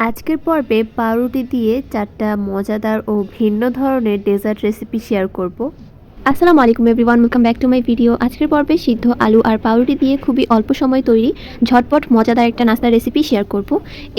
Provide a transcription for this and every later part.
আজকের পর্বে পাউরুটি দিয়ে চারটা মজাদার ও ভিন্ন ধরনের ডেজার্ট রেসিপি শেয়ার করব। আসসালামু আলাইকুম everyone, welcome back to my video. আজকের পর্বে সিদ্ধ আলু আর পাউরুটি দিয়ে খুবই অল্প সময় তৈরি, ঝটপট মজাদার একটা নাস্তার রেসিপি শেয়ার করব।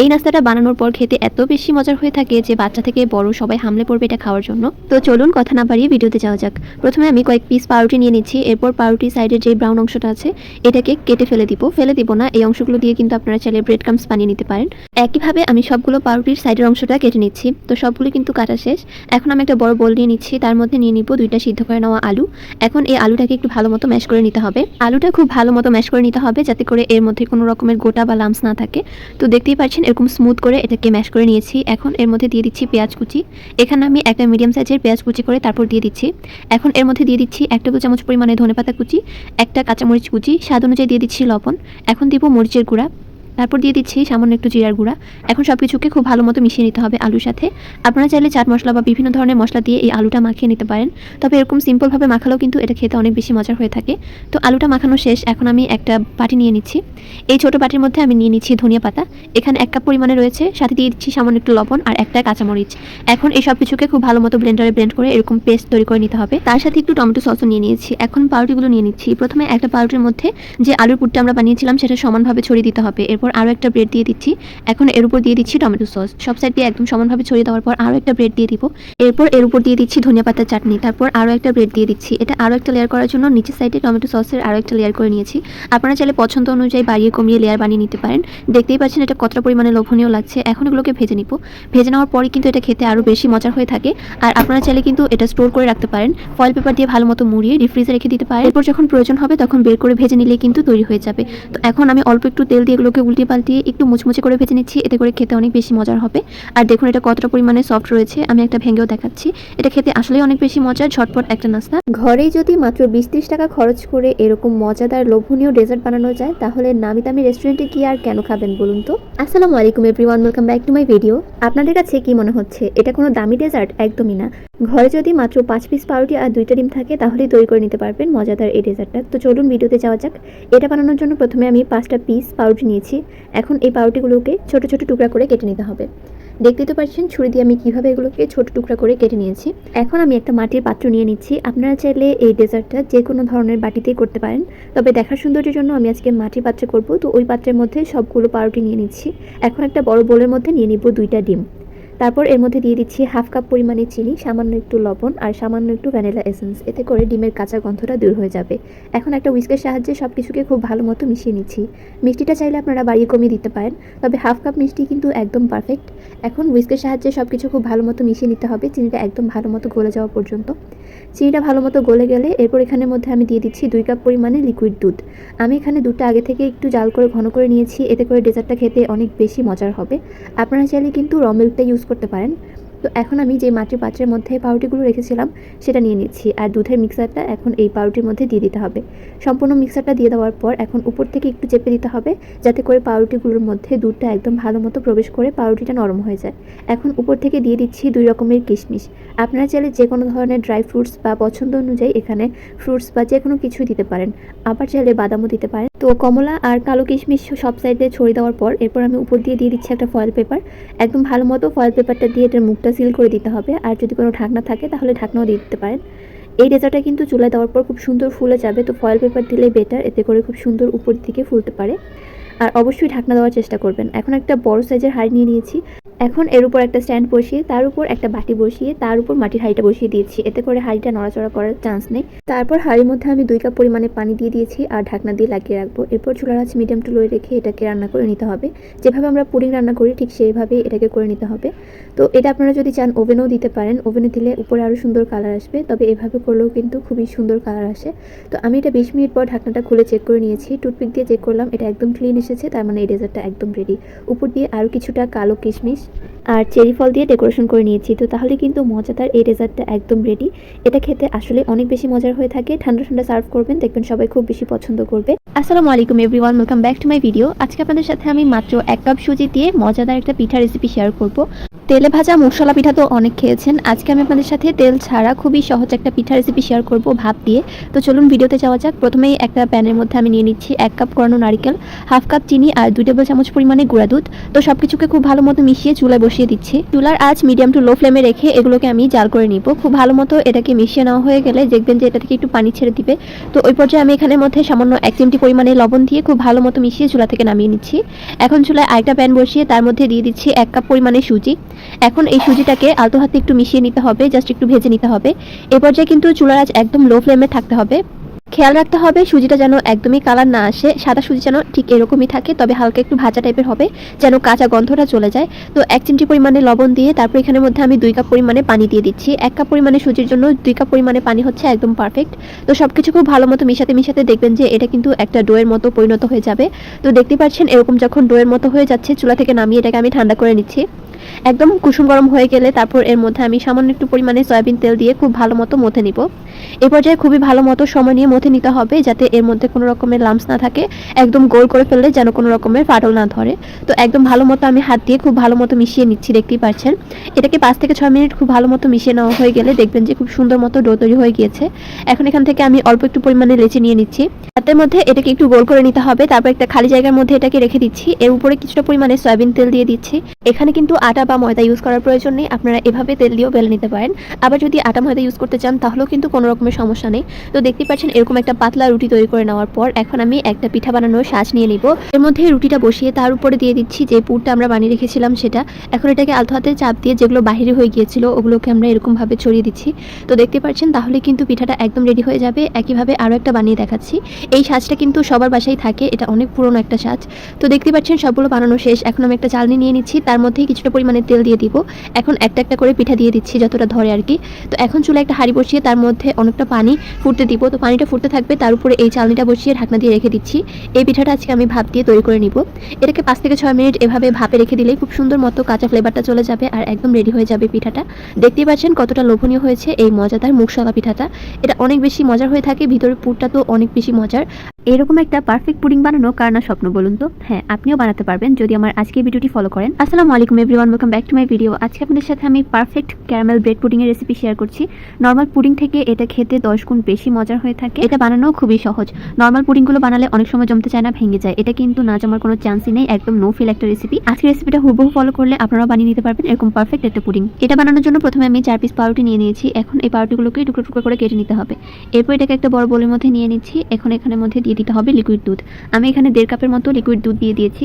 এই নাস্তাটা বানানোর পর খেতে এত বেশি মজার হয়ে থাকে যে বাচ্চা থেকে বড় সবাই হামলে পড়বে এটা খাওয়ার জন্য। তো চলুন কথা না বাড়িয়ে ভিডিওতে যাওয়া যাক। প্রথমে আমি কয়েক পিস পাউরুটি নিয়ে নিচ্ছি, এরপর পাউরুটি সাইডের যে ব্রাউন অংশটা আছে, এটাকে কেটে ফেলে দিব। ফেলে দিব না, এই অংশগুলো দিয়ে কিন্তু আপনারা চাইলে ব্রেড ক্রামস বানিয়ে নিতে পারেন। একইভাবে আমি সবগুলো পাউরুটির সাইডের অংশটা কেটে নিচ্ছি, তো সবগুলো কিন্তু কাটা শেষ। এখন আমি একটা বড় বোল নিয়ে নিচ্ছি, তার মধ্যে নিয়ে নিব দুইটা সিদ্ধ করে নেওয়া আলু। এখন এই আলুটাকে একটু ভালো মতো ম্যাশ করে নিতে হবে। আলুটা খুব ভালো মতো ম্যাশ করে নিতে হবে যাতে করে এর মধ্যে কোনো রকমের গোটা বা লামস না থাকে। তো দেখতেই পাচ্ছেন এরকম স্মুথ করে এটাকে ম্যাশ করে নিয়েছি। এখন এর মধ্যে দিয়ে দিচ্ছি পেঁয়াজ কুচি। এখানে আমি একটা মিডিয়াম সাইজের পেঁয়াজ কুচি করে তারপর দিয়ে দিচ্ছি। এখন এর মধ্যে দিয়ে দিচ্ছি এক টেবিল চামচ পরিমাণে ধনেপাতা কুচি, একটা কাঁচামরিচ কুচি, স্বাদ অনুযায়ী দিয়ে দিচ্ছি লবণ। এখন দিব মরিচের গুঁড়া। তারপর দিয়ে দিচ্ছি সামান্য একটু জিরার গুঁড়া। এখন সব কিছুকে খুব ভালো মতো মিশিয়ে নিতে হবে আলুর সাথে। আপনারা চাইলে চাট মশলা বা বিভিন্ন ধরনের মশলা দিয়ে এই আলুটা মাখিয়ে নিতে পারেন। তবে এরকম সিম্পলভাবে মাখালেও কিন্তু এটা খেতে অনেক বেশি মজার হয়ে থাকে। তো আলুটা মাখানো শেষ, এখন আমি একটা বাটি নিয়ে নিচ্ছি। এই ছোট বাটির মধ্যে আমি নিয়ে নিচ্ছি ধনিয়া পাতা। এখানে এক কাপ পরিমাণে রয়েছে, সাথে দিয়ে দিচ্ছি সামান্য একটু লবণ আর একটা কাঁচামরিচ। এখন এই সব কিছুকে খুব ভালো মতো ব্লেন্ডারে ব্লেন্ড করে এরকম পেস্ট তৈরি করে নিতে হবে। তার সাথে একটু টমেটো সসও নিয়ে নিয়েছি। এখন পাউরুটিগুলো নিয়ে নিচ্ছি। প্রথমে একটা পাউরুটির মধ্যে যে আলুর পুরটা আমরা বানিয়েছিলাম, সেটা সমানভাবে ছড়িয়ে দিতে হবে। এরপর আরও একটা ব্রেড দিয়ে দিচ্ছি। এখন এর উপর দিয়ে দিচ্ছি টমেটো সস সব সাইড দিয়ে একদম সমানভাবে ছড়িয়ে দেওয়ার পর আরও একটা ব্রেড দিয়ে দিব। এরপর এর উপর দিয়ে দিচ্ছি ধনিয়া পাতার চাটনি। তারপর আরও একটা ব্রেড দিয়ে দিচ্ছি। এটা আরও একটা লেয়ার করার জন্য নিচের সাইডে টমেটো সসের আরও একটা লেয়ার করে নিয়েছি। আপনারা চাইলে পছন্দ অনুযায়ী বাড়িয়ে কমিয়ে লেয়ার বানিয়ে নিতে পারেন। দেখতেই পাচ্ছেন এটা কতটা পরিমাণে লোভনীয় লাগছে। এখন এগুলোকে ভেজে নিব। ভেজে নেওয়ার পরে কিন্তু এটা খেতে আরও বেশি মজার হয়ে থাকে। আর আপনারা চাইলে কিন্তু এটা স্টোর করে রাখতে পারেন। ফয়েল পেপার দিয়ে ভালো মতো মুড়িয়ে ডিফ্রিজে রেখে দিতে পারেন। এরপর যখন প্রয়োজন হবে তখন বের করে ভেজে নিলে কিন্তু তৈরি হয়ে যাবে। তো এখন আমি অল্প একটু তেল দিয়ে এগুলোকে উল্টিয়ে পাল্টিয়ে পাল্টিয়ে একটু মুচমুচে করে ভেজে নিচ্ছি, এতে করে খেতে অনেক বেশি মজার হবে। আর দেখুন এটা কতটা পরিমাণে সফট রয়েছে, আমি একটা ভেঙেও দেখাচ্ছি। এটা খেতে আসলে অনেক বেশি মজার, ঝটপট একটা নাস্তা। ঘরে যদি মাত্র বিশ ত্রিশ টাকা খরচ করে এরকম মজাদার লোভনীয় ডেজার্ট বানানো যায়, তাহলে নামি দামি রেস্টুরেন্টে কি আর কেন খাবেন বলুন তো? আসসালামু আলাইকুম everyone welcome back to my video আপনাদের কাছে কি মনে হচ্ছে? এটা কোনো দামি ডেজার্ট একদমই না। ঘরে যদি মাত্র পাঁচ পিস পাউরুটি আর দুইটা ডিম থাকে, তাহলেই তৈরি করে নিতে পারবেন মজাদার এই ডেজার্টটা তো চলুন ভিডিওতে যাওয়া যাক। এটা বানানোর জন্য প্রথমে আমি পাঁচটা পিস পাউরুটি নিয়েছি। এখন এই পাউরুটিগুলোকে ছোট ছোট টুকরা করে কেটে নিতে হবে। দেখতে তো পাচ্ছেন, ছুরি দিয়ে আমি কীভাবে এগুলোকে ছোট টুকরা করে কেটে নিয়েছি। এখন আমি একটা মাটির পাত্র নিয়ে নিচ্ছি। আপনারা চাইলে এই ডেজার্টটা যে কোনো ধরনের বাটিতেই করতে পারেন। তবে দেখার সৌন্দর্যের জন্য আমি আজকে মাটির পাত্রে করব। তো ওই পাত্রের মধ্যে সবগুলো পাউরুটি নিয়ে নিচ্ছি। এখন একটা বড় বোলের মধ্যে নিয়ে নিব দুইটা ডিম। তারপর এর মধ্যে দিয়ে দিচ্ছি হাফ কাপ পরিমাণে চিনি, সামান্য একটু লবণ আর সামান্য একটু ভ্যানিলা এসেন্স। এতে করে ডিমের কাঁচা গন্ধটা দূর হয়ে যাবে। এখন একটা উইস্কের সাহায্যে সব কিছুকে খুব ভালো মতো মিশিয়ে নিচ্ছি। মিষ্টিটা চাইলে আপনারা বাড়িয়ে কমিয়ে দিতে পারেন, তবে হাফ কাপ মিষ্টি কিন্তু একদম পারফেক্ট এখন উইস্কের সাহায্যে সব কিছু খুব ভালো মতো মিশিয়ে নিতে হবে, চিনিটা একদম ভালো মতো গলে যাওয়া পর্যন্ত। চিনিটা ভালো মতো গলে গেলে এরপর এখানের মধ্যে আমি দিয়ে দিচ্ছি দুই কাপ পরিমাণে লিকুইড দুধ। আমি এখানে দুধটা আগে থেকে একটু জাল করে ঘন করে নিয়েছি, এতে করে ডেজার্টটা খেতে অনেক বেশি মজার হবে। আপনারা চাইলে কিন্তু র মিল্কটা ইউজ করতে পারেন। তো এখন আমি যে মাটির পাত্রের মধ্যে পাউরুটিগুলো রেখেছিলাম, সেটা নিয়ে নিচ্ছি। আর দুধের মিক্সারটা এখন এই পাউরুটির মধ্যে দিয়ে দিতে হবে। সম্পূর্ণ মিক্সারটা দিয়ে দেওয়ার পর এখন উপর থেকে একটু চেপে দিতে হবে, যাতে করে পাউরুটিগুলোর মধ্যে দুধটা একদম ভালো মতো প্রবেশ করে পাউরুটিটা নরম হয়ে যায়। এখন উপর থেকে দিয়ে দিচ্ছি দুই রকমের কিশমিশ। আপনারা চাইলে যে কোনো ধরনের ড্রাই ফ্রুটস বা পছন্দ অনুযায়ী এখানে ফ্রুটস বা যে কোনো কিছুই দিতে পারেন। আবার চাইলে বাদামও দিতে পারেন। তো কমলা আর কালো কিশমিশ সব সাইডে ছড়িয়ে দেওয়ার পর, এরপর আমি উপর দিয়ে দিয়ে দিচ্ছি একটা ফয়েল পেপার একদম ভালো মতো ফয়েল পেপারটা দিয়ে এটার মুখটা সিল করে দিতে হবে। আর যদি কোনো ঢাকনা থাকে, তাহলে ঢাকনাও দিয়ে দিতে পারেন। এই ডেজার্টটা কিন্তু চুলায় দেওয়ার পর খুব সুন্দর ফুলে যাবে। তো ফয়েল পেপার দিলে বেটার এতে করে খুব সুন্দর উপর দিকে ফুলতে পারে। আর অবশ্যই ঢাকনা দেওয়ার চেষ্টা করবেন। এখন একটা বড় সাইজের হাঁড়ি নিয়ে নিয়েছি। এখন এর উপর একটা স্ট্যান্ড বসিয়ে, তার উপর একটা বাটি বসিয়ে, তার উপর মাটির হাঁড়িটা বসিয়ে দিয়েছি। এতে করে হাঁড়িটা নড়াচড়া করার চান্স নেই। তারপর হাঁড়ির মধ্যে আমি দুই কাপ পরিমাণে পানি দিয়ে দিয়েছি আর ঢাকনা দিয়ে লাগিয়ে রাখব। এরপর চুলার আঁচ মিডিয়াম টু লোয়ে রেখে এটাকে রান্না করে নিতে হবে। যেভাবে আমরা পুডিং রান্না করি, ঠিক সেইভাবে এটাকে করে নিতে হবে। তো এটা আপনারা যদি চান ওভেনেও দিতে পারেন। ওভেনে দিলে উপরে আরও সুন্দর কালার আসবে। তবে এভাবে করলেও কিন্তু খুবই সুন্দর কালার আসে। তো আমি এটা বিশ মিনিট পর ঢাকনাটা খুলে চেক করে নিয়েছি। টুথপিক দিয়ে চেক করলাম, এটা একদম ক্লিন এসেছে, তার মানে এই ডেজার্টটা একদম রেডি উপর দিয়ে আরও কিছুটা কালো কিশমিশ আর চেরি ফল দিয়ে ডেকোরেশন করে নিয়েছি। তো তাহলে কিন্তু মজাদার এই ডেজার্টটা একদম রেডি এটা খেতে আসলে অনেক বেশি মজার হয়ে থাকে। ঠান্ডা ঠান্ডা সার্ভ করবেন, দেখবেন সবাই খুব বেশি পছন্দ করবে। আসসালামু আলাইকুম everyone welcome back to my video আজকে আপনাদের সাথে আমি মাত্র এক কাপ সুজি দিয়ে মজাদার একটা পিঠা রেসিপি শেয়ার করব। তেলে ভাজা মশলা পিঠা তো অনেক খেয়েছেন। আজকে আমি আপনাদের সাথে তেল ছাড়া খুবই সহজ একটা পিঠা রেসিপি শেয়ার করব ভাপ দিয়ে। তো চলুন ভিডিওতে যাওয়া যাক। প্রথমেই একটা প্যানের মধ্যে আমি নিয়ে নিচ্ছি এক কাপ করানো নারকেল হাফ কাপ চিনি আর দুই টেবিল চামচ পরিমাণে গুঁড়া দুধ। তো সব কিছুকে খুব ভালো মতো মিশিয়ে চুলায় বসিয়ে দিচ্ছি। চুলার আজ মিডিয়াম টু লো ফ্লেমে রেখে এগুলোকে আমি জাল করে নিব। খুব ভালো মতো এটাকে মিশিয়ে নেওয়া হয়ে গেলে দেখবেন যে এটা থেকে একটু পানি ছেড়ে দিবে। তো ওই পর্যায়ে আমি এখানের মধ্যে সামান্য এক চিমটি পরিমাণে লবণ দিয়ে খুব ভালো মতো মিশিয়ে চুলা থেকে নামিয়ে নিচ্ছি। এখন চুলায় আরেকটা প্যান বসিয়ে তার মধ্যে দিয়ে দিচ্ছি এক কাপ পরিমাণে সুজি। এখন এই সুজিটাকে আলতো হাতে একটু মিশিয়ে নিতে হবে, জাস্ট একটু ভেজে নিতে হবে। এ পর্যায়ে কিন্তু চুলার আজ একদম লো ফ্লেমে থাকতে হবে। খেয়াল রাখতে হবে, সুজিটা যেন একদমই কালার না আসে। সাদা সুজি যেন ঠিক এরকমই থাকে, তবে হালকা একটু ভাজা টাইপের হবে, যেন কাঁচা গন্ধটা চলে যায়। তো এক চিমটি পরিমাণে লবণ দিয়ে তারপর এখানের মধ্যে আমি দুই কাপ পরিমাণে পানি দিয়ে দিচ্ছি। এক কাপ পরিমাণে সুজির জন্য দুই কাপ পরিমাণে পানি হচ্ছে একদম পারফেক্ট তো সব কিছু খুব ভালো মতো মিশাতে মিশাতে দেখবেন যে এটা কিন্তু একটা ডোয়ের মতো পরিণত হয়ে যাবে। তো দেখতে পাচ্ছেন এরকম যখন ডোয়ের মতো হয়ে যাচ্ছে, চুলা থেকে নামিয়ে এটাকে আমি ঠান্ডা করে নিচ্ছি। একদম কুসুম গরম হয়ে গেলে তারপর এর মধ্যে আমি সামান্য একটু পরিমাণে সয়াবিন তেল দিয়ে খুব ভালো মতো মথে নিব। এ পর্যায়ে খুবই ভালো মতো সময় নিয়ে মথে নিতে হবে যাতে এর মধ্যে কোনো রকমের লাম্পস না থাকে, একদম গোল করে ফেললে যেন কোনো রকমের ফাটল না ধরে। তো একদম ভালো মতো আমি হাত দিয়ে খুব ভালো মতো মিশিয়ে নিচ্ছি, দেখতেই পাচ্ছেন। এটাকে পাঁচ থেকে ছয় মিনিট খুব ভালো মতো মিশিয়ে নেওয়া হয়ে গেলে দেখবেন যে খুব সুন্দর মতো ডো তৈরি হয়ে গিয়েছে। এখন এখান থেকে আমি অল্প একটু পরিমাণে লেচি নিয়ে নিচ্ছি। হাতের মধ্যে এটাকে একটু গোল করে নিতে হবে, তারপর একটা খালি জায়গার মধ্যে এটাকে রেখে দিচ্ছি। এর উপরে কিছুটা পরিমাণে সয়াবিন তেল দিয়ে দিচ্ছি। এখানে কিন্তু আটা বা ময়দা ইউজ করার প্রয়োজন নেই, আপনারা এভাবে তেল দিয়েও বেলে নিতে পারেন। আবার যদি আটা ময়দা ইউজ করতে চান, তাহলেও কিন্তু কোনো রকমের সমস্যা নেই। তো দেখতে পাচ্ছেন এরকম একটা পাতলা রুটি তৈরি করে নেওয়ার পর এখন আমি একটা পিঠা বানানোর সাজ নিয়ে নিব। এর মধ্যে রুটিটা বসিয়ে তার উপরে দিয়ে দিচ্ছি যে পুরটা আমরা বানিয়ে রেখেছিলাম সেটা। এখন এটাকে আলতো হাতে চাপ দিয়ে যেগুলো বাহিরে হয়ে গিয়েছিল ওগুলোকে আমরা এরকম ভাবে ছড়িয়ে দিচ্ছি। তো দেখতে পাচ্ছেন তাহলে কিন্তু পিঠাটা একদম রেডি হয়ে যাবে। একইভাবে আরও একটা বানিয়ে দেখাচ্ছি। এই সাজটা কিন্তু সবার বাসায় থাকে। এটা অনেক পুরনো একটা সাজ। তো দেখতে পাচ্ছেন সবগুলো বানানো শেষ। এখন আমি একটা চালনি নিয়ে নিচ্ছি। তার মধ্যেই কিছুটা পরিমাণে তেল দিয়ে দিব। এখন একটা একটা করে পিঠা দিয়ে দিচ্ছি যতটা ধরে আর কি। তো এখন চুলে একটা হাঁড়ি বসিয়ে তার মধ্যে অনেকটা পানি ফুটতে দিব। তো পানিটা ফুটতে থাকবে, তার উপরে এই চালনিটা বসিয়ে ঢাকনা দিয়ে রেখে দিচ্ছি। এই পিঠাটা আজকে আমি ভাপ দিয়ে তৈরি করে নিব। এটাকে পাঁচ থেকে ছয় মিনিট এভাবে ভাপে রেখে দিলেই খুব সুন্দর মতো কাঁচা ফ্লেভারটা চলে যাবে আর একদম রেডি হয়ে যাবে পিঠাটা। দেখতেই পাচ্ছেন কতটা লোভনীয় হয়েছে এই মজাদার মুখশলা পিঠাটা। এটা অনেক বেশি মজার হয়ে থাকে, ভিতরের পুরটা তো অনেক বেশি মজার। এরকম একটা পারফেক্ট পুডিং বানানো কার না স্বপ্ন বলুন তো? হ্যাঁ আপনিও বানাতে পারবেন যদি আমার আজকের ভিডিওটি ফলো করেন। আসসালামু আলাইকুম everyone welcome back to my video আজকে আপনাদের সাথে আমি পারফেক্ট ক্যারামেল ব্রেড পুডিং এর রেসিপি শেয়ার করছি। নর্মাল পুডিং থেকে এটা খেতে দশ গুণ বেশি মজার হয়ে থাকে। এটা বানানো খুবই সহজ। নর্মাল পুডিংগুলো বানালে অনেক সময় জমতে চায় না, ভেঙে যায়। এটা কিন্তু না জমার কোনো চান্সই নেই, একদম নো ফিল একটা রেসিপি আজকের রেসিপিটা হুবহু ফলো করলে আপনারাও বানিয়ে নিতে পারবেন এরকম পারফেক্ট একটা পুডিং এটা বানানোর জন্য প্রথমে আমি চার পিস পাউরুটি নিয়ে নিয়েছি। এখন এই পাউরুটিগুলোকে টুকরো টুকরো করে কেটে নিতে হবে। এরপর এটাকে একটা বড় বোলের মধ্যে নিয়ে নিচ্ছি। এখন এখানের মধ্যে দিয়ে দিতে হবে লিকুইড দুধ। আমি এখানে দেড় কাপের মতো লিকুইড দুধ দিয়ে দিয়েছি।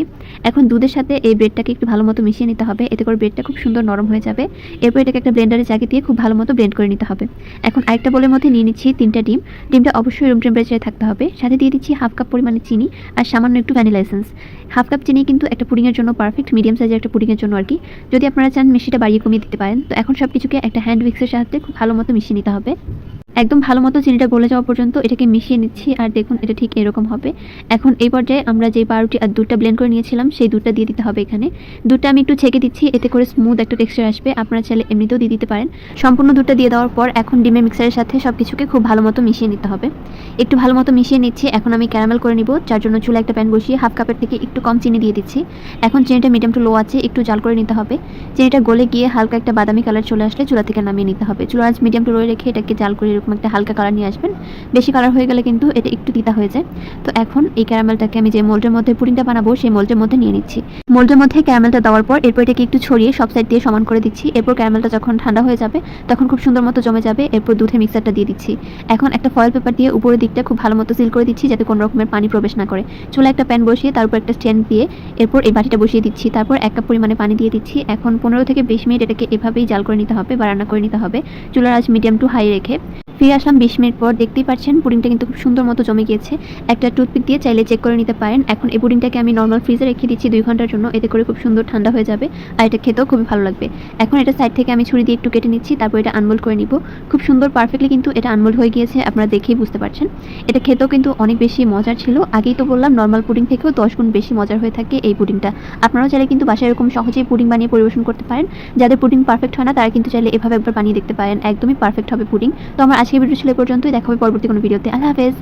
এখন দুধের সাথে এই ব্রেডটাকে একটু ভালো মতো মিশিয়ে নিতে হবে। এতে করে ব্রেডটা খুব সুন্দর নরম হয়ে যাবে। এরপর এটাকে একটা ব্লেন্ডারে জাগে দিয়ে খুব ভালো মতো ব্লেন্ড করে নিতে হবে। এখন আরেকটা বোলের মধ্যে নিয়ে নিচ্ছি তিনটা ডিম। ডিমটা অবশ্যই রুম টেম্পারেচারে থাকতে হবে। সাথে দিয়ে দিচ্ছি হাফ কাপ পরিমাণে চিনি আর সামান্য একটু ভ্যানিলা এসেন্স হাফ কাপ চিনি কিন্তু একটা পুডিংয়ের জন্য পারফেক্ট মিডিয়াম সাইজের একটা পুডিংয়ের জন্য আর কি যদি আপনারা চান মিষ্টিটা বাড়িয়ে কমিয়ে দিতে পারেন। তো এখন সব কিছুকে একটা হ্যান্ড মিক্সের সাহায্যে খুব ভালো মতো মিশিয়ে নিতে হবে। একদম ভালো মতো চিনিটা গলে যাওয়া পর্যন্ত এটাকে মিশিয়ে নিচ্ছি, আর দেখুন এটা ঠিক এরকম হবে। এখন এই পর্যায়ে আমরা যে পাউরুটি আর দুধটা ব্লেন্ড করে নিয়েছিলাম, সেই দুধটা দিয়ে দিতে হবে এখানে। দুধটা আমি একটু ছেঁকে দিচ্ছি, এতে করে স্মুথ একটা টেক্সচার আসবে। আপনারা চাইলে এমনিতেও দিয়ে দিতে পারেন। সম্পূর্ণ দুধটা দিয়ে দেওয়ার পর এখন ডিমের মিক্সারের সাথে সব কিছুকে খুব ভালো মতো মিশিয়ে নিতে হবে। একটু ভালো মতো মিশিয়ে নিচ্ছি, এখন আমি ক্যারামেল করে নিব, যার জন্য চুলা একটা প্যান বসিয়ে হাফ কাপের থেকে একটু কম চিনি দিয়ে দিচ্ছি। এখন চিনিটা মিডিয়াম টু লো আছে, একটু জাল করে নিতে হবে। চিনিটা গলে গিয়ে হালকা একটা বাদামি কালার চলে আসলে চুলা থেকে নামিয়ে নিতে হবে। চুলা আজ মিডিয়াম টু লো রেখে এটাকে জাল করে এরকম একটা হালকা কালার নিয়ে আসবেন। বেশি কালার হয়ে গেলে কিন্তু এটা একটু তিতা হয়ে যায়। তো এখন এই ক্যারামেলটাকে আমি যে মোল্ডের মধ্যে পুডিংটা বানাবো, সেই মোল্ডের মধ্যে নিয়ে নিচ্ছি। মোল্ডের মধ্যে ক্যারামেলটা দেওয়ার পর এরপর এটাকে একটু ছড়িয়ে সব সাইড দিয়ে সমান করে দিচ্ছি। এরপর ক্যারামেলটা যখন ঠান্ডা হয়ে যাবে, তখন খুব সুন্দর মতো জমে যাবে। এরপর দুধে মিক্সারটা দিয়ে দিচ্ছি। এখন একটা ফয়েল পেপার দিয়ে উপরের দিকটা খুব ভালো মতো সিল করে দিচ্ছি, যাতে কোনো রকমের পানি প্রবেশ না করে। চুলা একটা প্যান বসিয়ে তার উপর একটা স্ট্যান্ড দিয়ে এরপর এই বাটিটা বসিয়ে দিচ্ছি। তারপর এক কাপ পরিমাণে পানি দিয়ে দিচ্ছি। এখন পনেরো থেকে বিশ মিনিট এটাকে এভাবেই জাল করে নিতে হবে বা রান্না করে নিতে হবে। চুলার আজ মিডিয়াম টু হাই রেখে ফিরে আসলাম বিশ মিনিট পর। দেখতেই পাচ্ছেন, পুডিংটা কিন্তু খুব সুন্দর মতো জমে গিয়েছে। একটা টুথপিক দিয়ে চাইলে চেক করে নিতে পারেন। এখন এই পুডিংটাকে আমি নর্মাল ফ্রিজে রেখে দিচ্ছি দুই ঘণ্টার জন্য। এতে করে খুব সুন্দর ঠান্ডা হয়ে যাবে আর এটা খেতেও খুবই ভালো লাগবে। এখন এটা সাইড থেকে আমি ছুরি দিয়ে একটু কেটে নিচ্ছি, তারপর এটা আনমোল্ড করে নিব। খুব সুন্দর পারফেক্টলি কিন্তু এটা আনমোল্ড হয়ে গিয়েছে, আপনারা দেখেই বুঝতে পারছেন। এটা খেতেও কিন্তু অনেক বেশি মজার ছিল। আগেই তো বললাম নর্মাল পুডিং থেকেও দশ গুণ বেশি মজার হয়ে থাকে এই পুডিংটা। আপনারাও চাইলে কিন্তু বাসায় এরকম সহজেই পুডিং বানিয়ে পরিবেশন করতে পারেন। যাদের পুডিং পারফেক্ট হয় না, তারা কিন্তু চাইলে এভাবে একবার বানিয়ে দেখতে পারেন। একদমই পারফেক্ট হবে পুডিং তো আমার আজকের ভিডিও ছিল পর্যন্তই। দেখা হবে পরবর্তী কোনো ভিডিওতে। আল্লাহ হাফেজ।